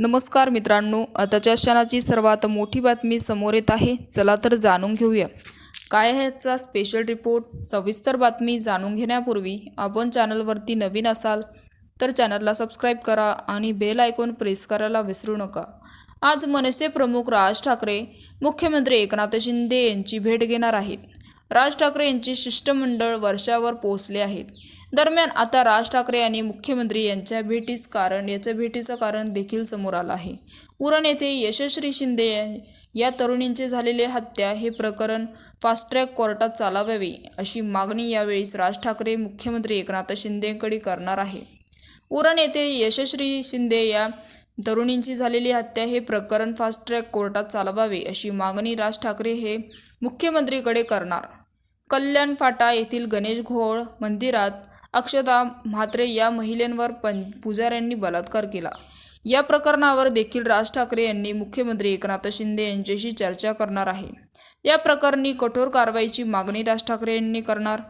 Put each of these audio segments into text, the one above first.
नमस्कार मित्रांनो आताच्या क्षणाची सर्वात मोठी बातमी समोर येत आहे. चला तर जाणून घेऊया. काय आहे स्पेशल रिपोर्ट सविस्तर बातमी जाणून घेण्यापूर्वी आपण चॅनलवरती नवीन असाल तर चॅनलला सबस्क्राईब करा आणि बेल आयकॉन प्रेस करायला विसरू नका. आज मनसे प्रमुख राज ठाकरे मुख्यमंत्री एकनाथ शिंदे यांची भेट घेणार आहेत. राज ठाकरे यांचे शिष्टमंडळ वर्षावर पोहोचले आहेत. दरम्यान आता राज ठाकरे आणि मुख्यमंत्री यांच्या भेटीस कारण याचं भेटीचं कारण देखील समोर आलं आहे. उरण येथे यशस्वी शिंदे या- तरुणींचे झालेले हत्या हे प्रकरण फास्ट ट्रॅक कोर्टात चालावावे अशी मागणी यावेळी राज ठाकरे मुख्यमंत्री एकनाथ शिंदेकडे करणार आहे. उरण येथे यशस्वी शिंदे या तरुणींची झालेली हत्या हे प्रकरण फास्ट ट्रॅक कोर्टात चालवावे अशी मागणी राज ठाकरे हे मुख्यमंत्रीकडे करणार. कल्याण फाटा येथील गणेश घोळ मंदिरात अक्षता म्हात्रे या महिलेंवर पं पुजाऱ्यांनी बलात्कार केला. या प्रकरणावर देखील राज ठाकरे यांनी मुख्यमंत्री एकनाथ शिंदे यांच्याशी चर्चा करणार आहे. या प्रकरणी कठोर कारवाईची मागणी राज ठाकरे यांनी करणार.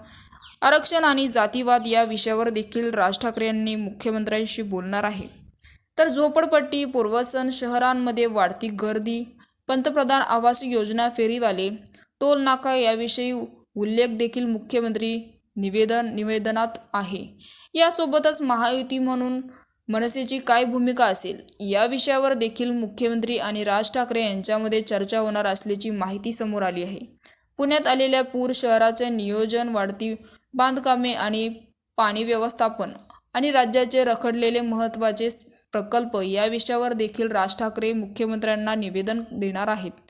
आरक्षण आणि जातीवाद या विषयावर देखील राज ठाकरे यांनी मुख्यमंत्र्यांशी बोलणार आहे. तर झोपडपट्टी पूर्वसन शहरांमध्ये वाढती गर्दी पंतप्रधान आवास योजना फेरीवाले टोल नाका याविषयी उल्लेख देखील मुख्यमंत्री निवेदन निवेदनात आहे. यासोबतच महायुती म्हणून मनसेची काय भूमिका असेल या विषयावर देखील मुख्यमंत्री आणि राज ठाकरे यांच्यामध्ये चर्चा होणार असल्याची माहिती समोर आली आहे. पुण्यात आलेल्या पूर शहराचे नियोजन वाढती बांधकामे आणि पाणी व्यवस्थापन आणि राज्याचे रखडलेले महत्त्वाचे प्रकल्प या विषयावर देखील राज ठाकरे मुख्यमंत्र्यांना निवेदन देणार आहेत.